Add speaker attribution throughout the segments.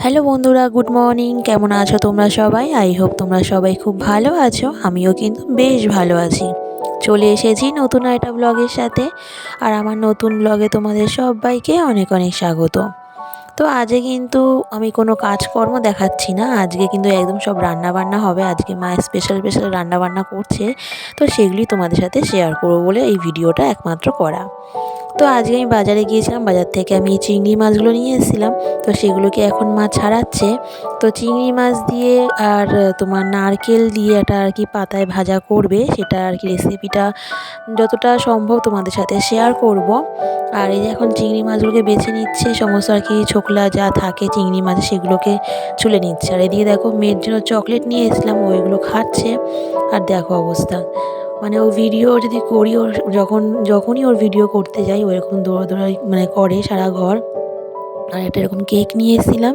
Speaker 1: Hello বন্ধুরা, good morning. কেমন আছো তোমরা সবাই? আই হোপ তোমরা সবাই খুব ভালো আছো। আমিও কিন্তু বেশ ভালো আছি। চলে এসেছি নতুন একটা ব্লগের সাথে। আর আমার নতুন ব্লগে তোমাদের সবাইকে অনেক অনেক স্বাগত। তো আজকে কিন্তু আমি কোনো কাজকর্ম দেখাচ্ছি না। আজকে কিন্তু একদম সব রান্না বান্না হবে। আজকে মা স্পেশাল স্পেশাল রান্না বান্না করছে। তো সেগুলি তোমাদের সাথে শেয়ার করব বলে এই ভিডিওটা একমাত্র করা। তো আজকে আমি বাজারে গিয়েছিলাম। বাজার থেকে আমি চিংড়ি মাছগুলো নিয়ে এসেছিলাম। তো সেগুলোকে এখন মা ছাড়াচ্ছে। তো চিংড়ি মাছ দিয়ে আর তোমার নারকেল দিয়ে একটা আর কি পাতায় ভাজা করবে। সেটা আর কি রেসিপিটা যতটা সম্ভব তোমাদের সাথে শেয়ার করব। আর এই যে এখন চিংড়ি মাছগুলোকে বেছে নিচ্ছে। সমস্ত আর কি ছোকলা যা থাকে চিংড়ি মাছ সেগুলোকে চুলে নিচ্ছে। আর এদিকে দেখো মেয়ের জন্য চকলেট নিয়ে এসেছিলাম ওইগুলো খাচ্ছে। আর দেখো অবস্থা। মানে ও ভিডিও যদি করি, ওর যখন, যখনই ওর ভিডিও করতে যাই ওরকম দৌড়াদৌড়াই মানে করে সারা ঘর। আর একটা এরকম কেক নিয়ে এসেছিলাম,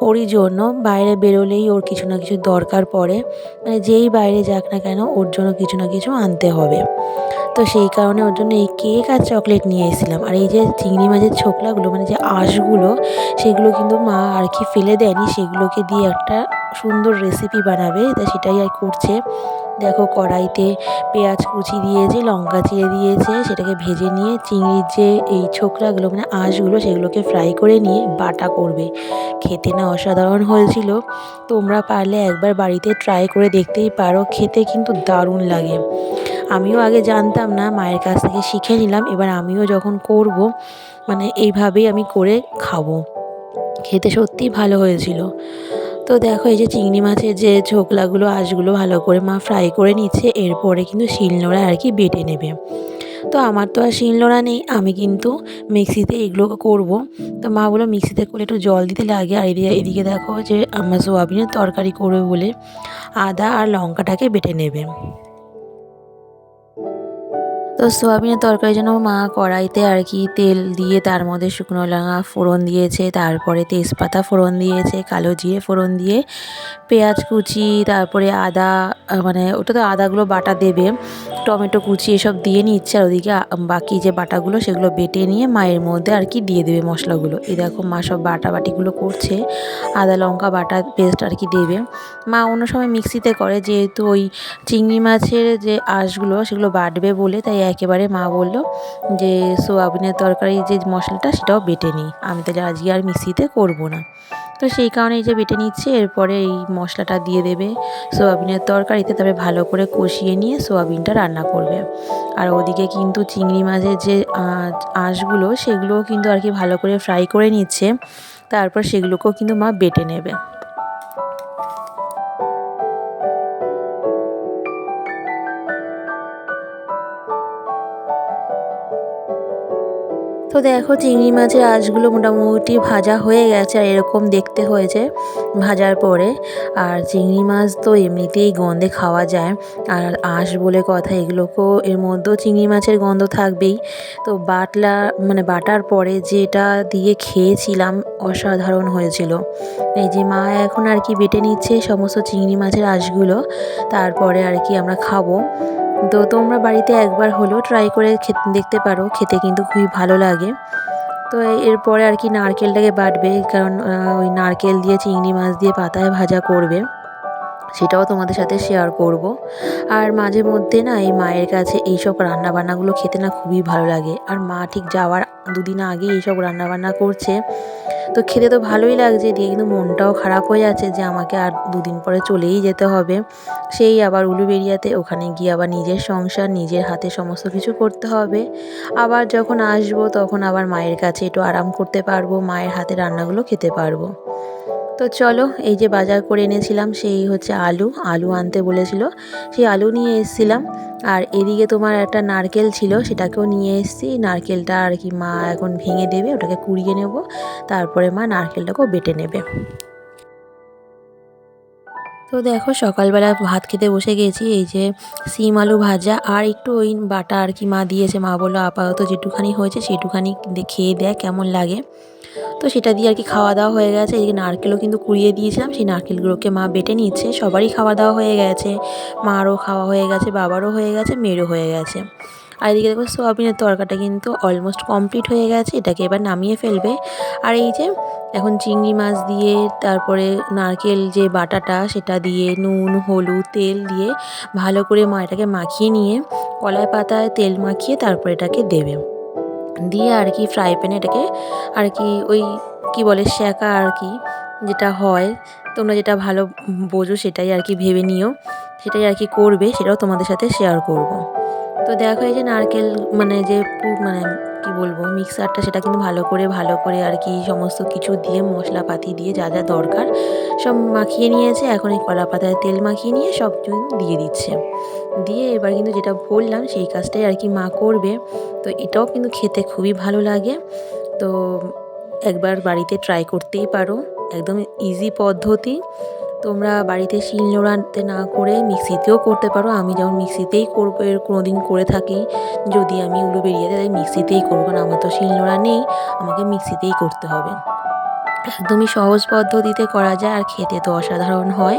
Speaker 1: ওরই জন্য। বাইরে বেরোলেই ওর কিছু না কিছু দরকার পড়ে। মানে যেই বাইরে যাক না কেন, ওর জন্য কিছু না কিছু আনতে হবে। তো সেই কারণে ওর জন্য এই কেক আর চকলেট নিয়ে এসেছিলাম। আর এই যে চিংড়ি মাছের ছোকলাগুলো মানে যে আঁশগুলো, সেগুলো কিন্তু মা আর কি ফেলে দেয়নি। সেগুলোকে দিয়ে একটা সুন্দর রেসিপি বানাবে, তা সেটাই আর করছে। দেখো কড়াইতে পেঁয়াজ কুচি দিয়েছে, লঙ্কা চিড়ে দিয়েছে, সেটাকে ভেজে নিয়ে চিংড়ির যে এই ছোকরাগুলো মানে আঁশগুলো, সেগুলোকে ফ্রাই করে নিয়ে বাটা করবে। খেতে না অসাধারণ হয়েছিল। তোমরা পারলে একবার বাড়িতে ট্রাই করে দেখতেই পারো, খেতে কিন্তু দারুণ লাগে। আমিও আগে জানতাম না, মায়ের কাছ থেকে শিখে নিলাম, এবার আমিও যখন করব মানে এইভাবেই আমি করে খাব। খেতে সত্যিই ভালো হয়েছিল। তো দেখো, এই যে চিংড়ি মাছের যে ছোকলাগুলো আঁশগুলো ভালো করে মা ফ্রাই করে নিচ্ছে, এরপরে কিন্তু শিলনোড়া আর কি বেটে নেবে। তো আমার তো আর শিলনোড়া নেই, আমি কিন্তু মিক্সিতে এগুলো করব। তো মা বলো মিক্সিতে করে একটু জল দিতে লাগে, আর এদিকে এদিকে দেখো যে আমার সোয়াবিনের তরকারি করবে বলে আদা আর লঙ্কাটাকে বেটে নেবে। তো সোয়াবিনের তরকারির জন্য মা কড়াইতে আর কি তেল দিয়ে তার মধ্যে শুকনো লঙ্কা ফোড়ন দিয়েছে, তারপরে তেজপাতা ফোড়ন দিয়েছে, কালো জিরে ফোড়ন দিয়ে, পেঁয়াজ কুচি, তারপরে আদা মানে ওটা তো আদাগুলো বাটা দেবে, টমেটো কুচি এসব দিয়ে নিচ্ছে আর ওদিকে বাকি যে বাটাগুলো সেগুলো বেটে নিয়ে মায়ের মধ্যে আর কি দিয়ে দেবে মশলাগুলো। এই দেখো মা সব বাটা বাটিগুলো করছে, আদা, লঙ্কা বাটা পেস্ট আর কি দেবে। মা অন্য সময় মিক্সিতে করে, যেহেতু ওই চিংড়ি মাছের যে আঁশগুলো সেগুলো বাটবে বলে, তাই একেবারে মা বলল যে সোয়াবিনের তরকারি যে মশলাটা সেটাও বেটে নিই আমি তাহলে আজকে আর মিক্সিতে করব না। তো সেই কারণে এই যে বেটে নিচ্ছে, এরপরে এই মশলাটা দিয়ে দেবে। সোয়াবিনের তরকারিতে তবে ভালো করে কষিয়ে নিয়ে সোয়াবিনটা রান্না করবে। আর ওদিকে কিন্তু চিংড়ি মাছের যে আঁশগুলো, সেগুলোও কিন্তু আর কি ভালো করে ফ্রাই করে নিচ্ছে। তারপর সেগুলোকেও কিন্তু মা বেটে নেবে। দেখো চিংড়ি মাছের আঁশগুলো মোটামুটি ভাজা হয়ে গেছে আর এরকম দেখতে হয়েছে ভাজার পরে। আর চিংড়ি মাছ তো এমনিতেই গন্ধে খাওয়া যায়। আর আঁশ বলে কথা, এগুলোকেও এর মধ্যেও চিংড়ি মাছের গন্ধ থাকবেই। তো বাটলা মানে বাটার পরে যেটা দিয়ে খেয়েছিলাম অসাধারণ হয়েছিল। এই যে মা এখন আর কি বেটে নিচ্ছে সমস্ত চিংড়ি মাছের আঁশগুলো, তারপরে আর কি আমরা খাব। তো তোমরা বাড়িতে একবার হলেও ট্রাই করে খেতে দেখতে পারো, খেতে কিন্তু খুবই ভালো লাগে। তো এরপরে আর কি নারকেলটাকে বাটবে, কারণ ওই নারকেল দিয়ে চিংড়ি মাছ দিয়ে পাতায় ভাজা করবে। সেটাও তোমাদের সাথে শেয়ার করব। আর মাঝে মধ্যে না এই মায়ের কাছে এইসব রান্নাবান্নাগুলো খেতে না খুবই ভালো লাগে। আর মা ঠিক যাওয়ার দুদিন আগে এইসব রান্নাবান্না করছে। তো খেতে তো ভালোই লাগছে, দিয়ে কিন্তু মনটাও খারাপ হয়ে যাচ্ছে যে আমাকে আর দুদিন পরে চলেই যেতে হবে। সেই আবার উলুবেরিয়াতে ওখানে গিয়ে আবার নিজের সংসার, নিজের হাতে সমস্ত কিছু করতে হবে। আবার যখন আসব তখন আবার মায়ের কাছে একটু আরাম করতে পারব, মায়ের হাতে রান্নাগুলো খেতে পারব। তো চলো, এই যে বাজার করে এনেছিলাম সেই হচ্ছে আলু আলু আনতে বলেছিল। সেই আলু নিয়ে এসেছিলাম। আর এদিকে তোমার একটা নারকেল ছিল, সেটাকেও নিয়ে এসেছি। নারকেলটা আর কি মা এখন ভেঙে দেবে, ওটাকে কুড়িয়ে নেব। তারপরে মা নারকেলটাকেও বেটে নেবে। তো দেখো সকালবেলা ভাত খেতে বসে গেছি, এই যে সিম আলু ভাজা আর একটু ওই বাটা আর কি মা দিয়েছে। মা বলল, আপাতত যেটুখানি হয়েছে সেটুখানি খেয়ে দেয় কেমন লাগে। তো সেটা দিয়ে আর কি খাওয়া দাওয়া হয়ে গেছে। এদিকে নারকেলও কিন্তু কুড়িয়ে দিয়েছিলাম, সেই নারকেলগুলোকে মা বেটে নিচ্ছে, সবারই খাওয়া দাওয়া হয়ে গেছে। মারও খাওয়া হয়ে গেছে, বাবারও হয়ে গেছে, মেয়েরও হয়ে গেছে। আর এদিকে দেখো সোয়াবিনের তরকাটা কিন্তু অলমোস্ট কমপ্লিট হয়ে গেছে, এটাকে এবার নামিয়ে ফেলবে। আর এই যে এখন চিংড়ি মাছ দিয়ে, তারপরে নারকেল যে বাটাটা, সেটা দিয়ে, নুন, হলুদ, তেল দিয়ে ভালো করে মা এটাকে মাখিয়ে নিয়ে কলাই পাতায় তেল মাখিয়ে তারপর এটাকে দেবে। দিয়ে আর কি ফ্রাই প্যানে এটাকে আর কি ওই কি বলে শ্যাকা আর কি যেটা হয়, তোমরা যেটা ভালো বোঝো সেটাই আর কি ভেবে নিও। সেটাই আর কি করবে, সেটাও তোমাদের সাথে শেয়ার করব। তো দেখো এই যে নারকেল মানে যে মানে কি বলব, মিক্সারটা সেটা কিন্তু ভালো করে ভালো করে আর কি সমস্ত কিছু দিয়ে, মশলাপাতি দিয়ে যা যা দরকার সব মাখিয়ে নিয়েছে। এখন এই কলা পাতায় তেল মাখিয়ে নিয়ে সব দিয়ে দিচ্ছে। দিয়ে এবার কিন্তু যেটা বললাম সেই কাজটাই আর কি মা করবে। তো এটাও কিন্তু খেতে খুবই ভালো লাগে। তো একবার বাড়িতে ট্রাই করতেই পারো। একদম ইজি পদ্ধতি। তোমরা বাড়িতে শিল নোড়াতে না করে মিক্সিতেও করতে পারো। আমি যেমন মিক্সিতেই করব, এর কোনো দিন করে থাকি। যদি আমি উলু বেরিয়ে তাই মিক্সিতেই করব কারণ আমার তো শিল নোড়া নেই, আমাকে মিক্সিতেই করতে হবে। একদমই সহজ পদ্ধতিতে করা যায়, আর খেতে তো অসাধারণ হয়।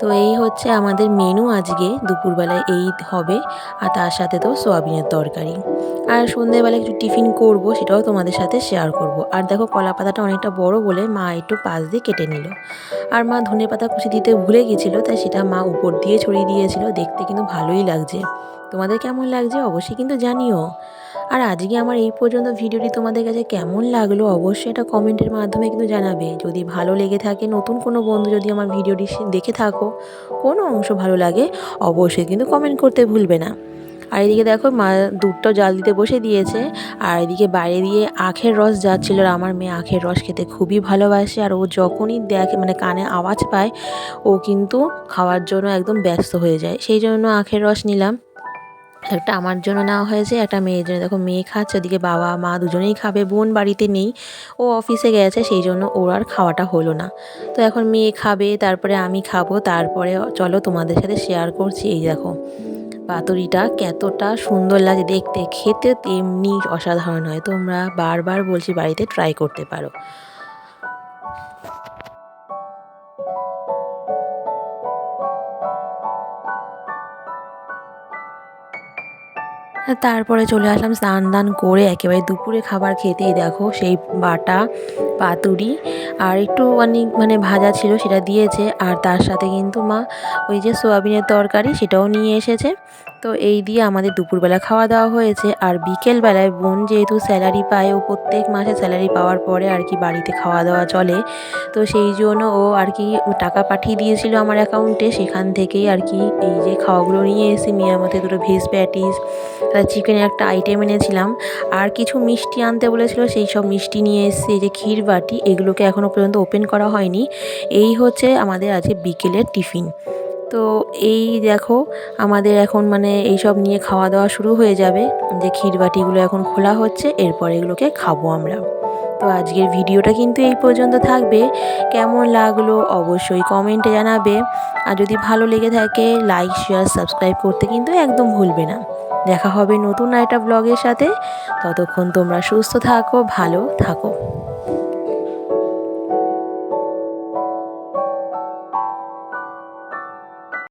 Speaker 1: তো এই হচ্ছে আমাদের মেনু আজকে। দুপুরবেলায় এই হবে, আর তার সাথে তো সোয়াবিনের তরকারি। আর সন্ধেবেলা একটু টিফিন করব, সেটাও তোমাদের সাথে শেয়ার করব। আর দেখো, কলা পাতাটা অনেকটা বড় বলে মা একটু পাশ দিয়ে কেটে নিল। আর মা ধনে পাতা কুচি দিতে ভুলে গেছিল, তাই সেটা মা উপর দিয়ে ছড়িয়ে দিয়েছিল। দেখতে কিন্তু ভালোই লাগছে। তোমাদের কেমন লাগছে অবশ্যই কিন্তু জানিও। আর আজকে আমার এই পর্যন্ত ভিডিওটি তোমাদের কাছে কেমন লাগল অবশ্যই এটা কমেন্টের মাধ্যমে কিন্তু জানাবে। যদি ভালো লেগে থাকে, নতুন কোনো বন্ধু যদি আমার ভিডিওটি দেখে থাকো, কোনো অংশ ভালো লাগে, অবশ্যই কিন্তু কমেন্ট করতে ভুলবে না। আর এদিকে দেখো মা দুধটাও জাল দিতে বসে দিয়েছে। আর এদিকে বাইরে দিয়ে আখের রস যাচ্ছিল আর আমার মেয়ে আখের রস খেতে খুবই ভালোবাসে। আর ও যখনই দেখে মানে কানে আওয়াজ পায়, ও কিন্তু খাওয়ার জন্য একদম ব্যস্ত হয়ে যায়। সেই জন্য আখের রস নিলাম। একটা আমার জন্য নেওয়া হয়েছে, একটা মেয়ের জন্য। দেখো, মেয়ে খাচ্ছে, ওদিকে বাবা, মা দুজনেই খাবে, বোন বাড়িতে নেই। ও অফিসে গেছে, সেই জন্য ওর আর খাওয়াটা হলো না। তো এখন মেয়ে খাবে, তারপরে আমি খাব, তারপরে চলো তোমাদের সাথে শেয়ার করছি। এই দেখো, পাতুরিটা কতটা সুন্দর লাগে দেখতে। খেতে তেমনি অসাধারণ হয়, তোমরা বারবার বলছি বাড়িতে ট্রাই করতে পারো। তারপরে চলে আসলাম স্নান দান করে একেবারে দুপুরে খাবার খেতেই। দেখো সেই বাটা, পাতুরি আর একটু অনেক মানে ভাজা ছিল সেটা দিয়েছে। আর তার সাথে কিন্তু মা ওই যে সোয়াবিনের তরকারি সেটাও নিয়ে এসেছে। তো এই দিয়ে আমাদের দুপুরবেলা খাওয়া দাওয়া হয়েছে। আর বিকেলবেলায় বোন যেহেতু স্যালারি পায়, ও প্রত্যেক মাসে স্যালারি পাওয়ার পরে আর কি বাড়িতে খাওয়া দাওয়া চলে। তো সেই জন্য ও আর কি টাকা পাঠিয়ে দিয়েছিল আমার অ্যাকাউন্টে। সেখান থেকেই আর কি এই যে খাওয়াগুলো নিয়ে এসে মেয়ের মধ্যে দুটো ভেজ প্যাটিস চিকেনের একটা আইটেম এনেছিলাম। আর কিছু মিষ্টি আনতে বলেছিল, সেই সব মিষ্টি নিয়ে এসে এই যে ক্ষীর বাটি, এগুলোকে এখনও পর্যন্ত ওপেন করা হয়নি। এই হচ্ছে আমাদের আজকে বিকেলের টিফিন তো এই দেখো, আমাদের এখন মানে এইসব নিয়ে খাওয়া দাওয়া শুরু হয়ে যাবে। যে ক্ষীরবাটিগুলো এখন খোলা হচ্ছে, এরপর এগুলোকে খাব আমরা। তো আজকের ভিডিওটা কিন্তু এই পর্যন্ত থাকবে। কেমন লাগল অবশ্যই কমেন্টে জানাবে। আর যদি ভালো লেগে থাকে লাইক শেয়ার সাবস্ক্রাইব করতে কিন্তু একদম ভুলবে না। দেখা হবে নতুন একটা ব্লগের সাথে। ততক্ষণ তোমরা সুস্থ থাকো ভালো থাকো।